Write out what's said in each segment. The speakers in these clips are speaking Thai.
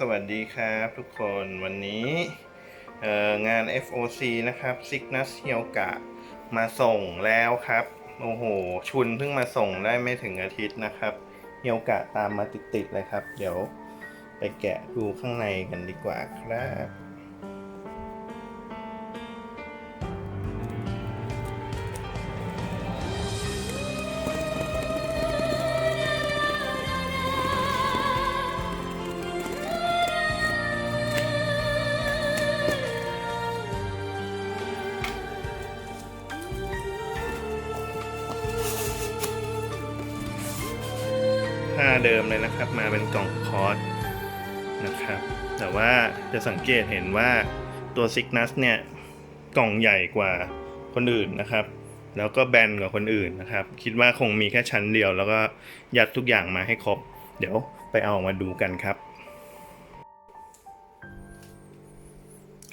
สวัสดีครับทุกคนวันนี้งาน FOC นะครับ Cygnus h i o g a มาส่งแล้วครับ โอ้โห ชุนเพิ่งมาส่งได้ไม่ถึงอาทิตย์นะครับเฮียวกะตามมาติดๆเลยครับ เดี๋ยวไปแกะดูข้างในกันดีกว่าครับ เดิมเลยนะครับ มาเป็นกล่องคอร์สนะครับ แต่ว่าจะสังเกตเห็นว่าตัวซิกนัสเนี่ยกล่องใหญ่กว่าคนอื่นนะครับ แล้วก็แบนกว่าคนอื่นนะครับ คิดว่าคงมีแค่ชั้นเดียว แล้วก็ยัดทุกอย่างมาให้ครบ เดี๋ยวไปเอาออกมาดูกันครับ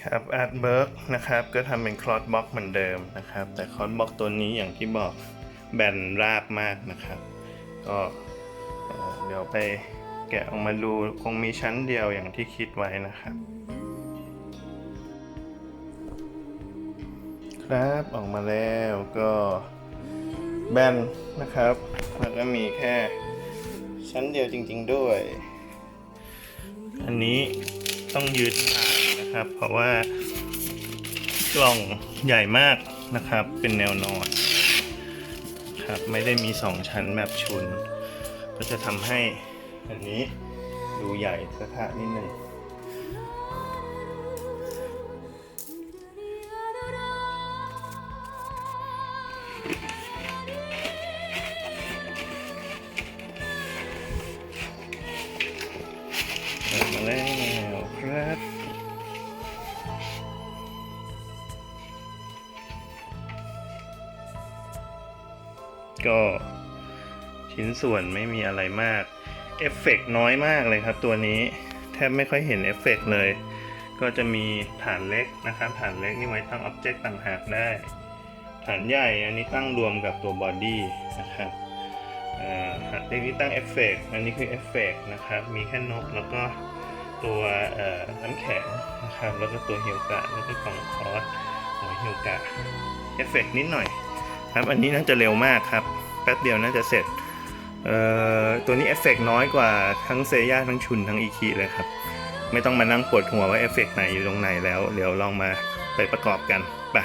ครับอาร์ตเบิร์กนะครับก็ทำเป็นคลอ t บ็อกเหมือนเดิมนะครับ แต่คลอ t บ็อกตัวนี้อย่างที่บอกแบนราบมากนะครับ ก็ เดี๋ยวไปแกะออกมาดูคงมีชั้นเดียวอย่างที่คิดไว้นะครับ ครับออกมาแล้วก็แบนนะครับ แล้วก็มีแค่ชั้นเดียวจริง ๆด้วย อันนี้ต้องยืนผ่านนะครับ เพราะว่ากล่องใหญ่มากนะครับ เป็นแนวนอนครับ ไม่ได้มีสองชั้นแบบชุน ก็จะทำให้อันนี้ดูใหญ่กระทะนิดหนึ่งมาแล้วครับก็ ชิ้นส่วนไม่มีอะไรมาก เอฟเฟกต์น้อยมากเลยครับ ตัวนี้แทบไม่ค่อยเห็นเอฟเฟกต์เลย ก็จะมีฐานเล็กนะครับ ฐานเล็กนี่ไว้ตั้งอ็อบเจกต์ต่างหากได้ ฐานใหญ่อันนี้ตั้งรวมกับตัวบอดี้นะครับฐานเล็กนี่ตั้งเอฟเฟกต์อันนี้คือเอฟเฟกต์นะครับ มีแค่นกแล้วก็ตัวน้ำแข็งนะครับ แล้วก็ตัวเฮียวกะแล้วก็กล่องคอร์สหัวเฮียวกะเอฟเฟกต์นิดหน่อยครับ อันนี้น่าจะเร็วมากครับ แป๊บเดียวน่าจะเสร็จ เอ่อตัวนี้เอฟเฟกต์น้อยกว่าทั้งเซย่าทั้งชุนทั้งอีคีเลยครับ ไม่ต้องมานั่งปวดหัวว่าเอฟเฟกต์ไหนอยู่ตรงไหนแล้ว เดี๋ยวลองมาไปประกอบกันไป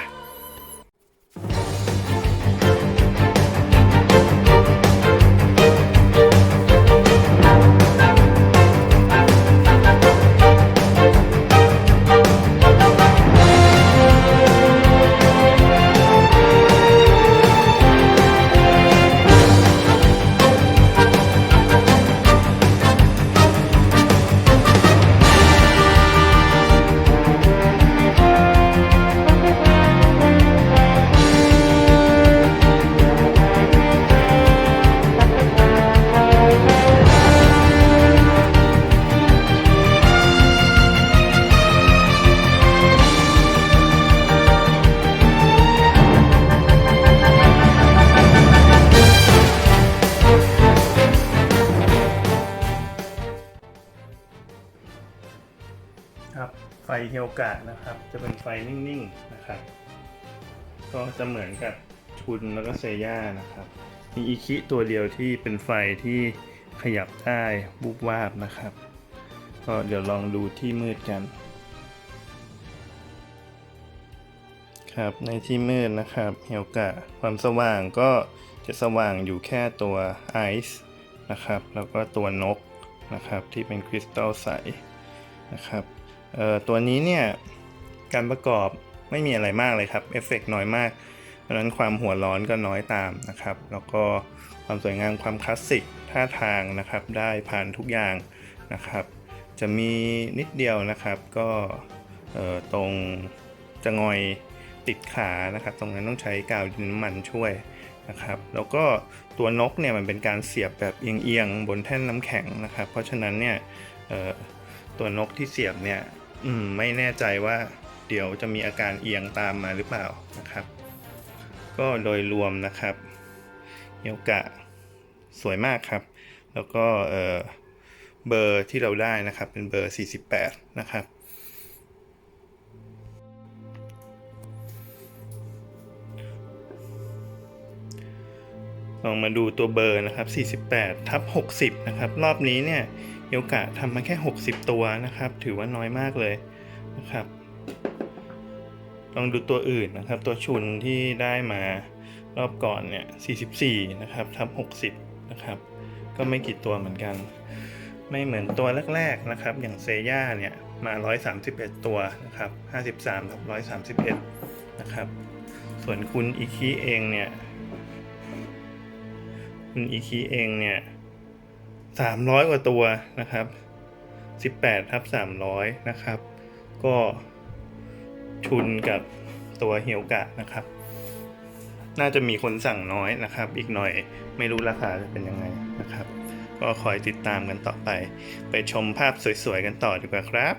เฮียวกะนะครับ จะเป็นไฟนิ่งๆนะครับ ก็จะเหมือนกับชุนแล้วก็เซย่านะครับ มีอีคิตัวเดียวที่เป็นไฟที่ขยับได้บุบวาบนะครับ ก็เดี๋ยวลองดูที่มืดกัน ครับในที่มืดนะครับเฮียวกะความสว่างก็จะสว่างอยู่แค่ตัวไอซ์นะครับ แล้วก็ตัวนกนะครับที่เป็นคริสตัลใสนะครับ ตัวนี้เนี่ยการประกอบไม่มีอะไรมากเลยครับเอฟเฟกน้อยมากเพราะฉะนั้นความหัวร้อนก็น้อยตามนะครับ แล้วก็ความสวยงามความคลาสสิกท่าทางนะครับ ได้ผ่านทุกอย่างนะครับ จะมีนิดเดียวนะครับก็ตรงจะงอยติดขานะครับ ตรงนั้นต้องใช้กาวดินน้ำมันช่วยนะครับ แล้วก็ตัวนกเนี่ยมันเป็นการเสียบแบบเอียงๆบนแท่นน้ำแข็งนะครับ เพราะฉะนั้นเนี่ย ตัวนกที่เสียบเนี่ย อืม ไม่แน่ใจว่าเดี๋ยวจะมีอาการเอียงตามมาหรือเปล่านะครับ ก็โดยรวมนะครับเฮียวกะสวยมากครับ แล้วก็เออเบอร์ที่เราได้นะครับ เป็นเบอร์ 48 นะครับ ลองมาดูตัวเบอร์นะครับ 48 ทับ 60 นะครับ รอบนี้เนี่ย โยกะทำมาแค่ 60 ตัวนะครับ ถือว่าน้อยมากเลยนะครับ ลองดูตัวอื่นนะครับ ตัวชุนที่ได้มารอบก่อนเนี่ย 44 นะครับทับ60 นะครับ ก็ไม่กี่ตัวเหมือนกัน ไม่เหมือนตัวแรกๆนะครับ อย่างเซย่าเนี่ยมา 131 ตัวนะครับ 53ทับ131 นะครับ ส่วนคุณอิคิเองเนี่ย คุณอีคีเองเนี่ย สามร้อยกว่าตัวนะครับสิบแปดทับสามร้อยนะครับ ก็ชุนกับตัวเฮียวกะนะครับ น่าจะมีคนสั่งน้อยนะครับ อีกหน่อยไม่รู้ราคาจะเป็นยังไงนะครับ ก็คอยติดตามกันต่อไป ไปชมภาพสวยๆกันต่อดีกว่าครับ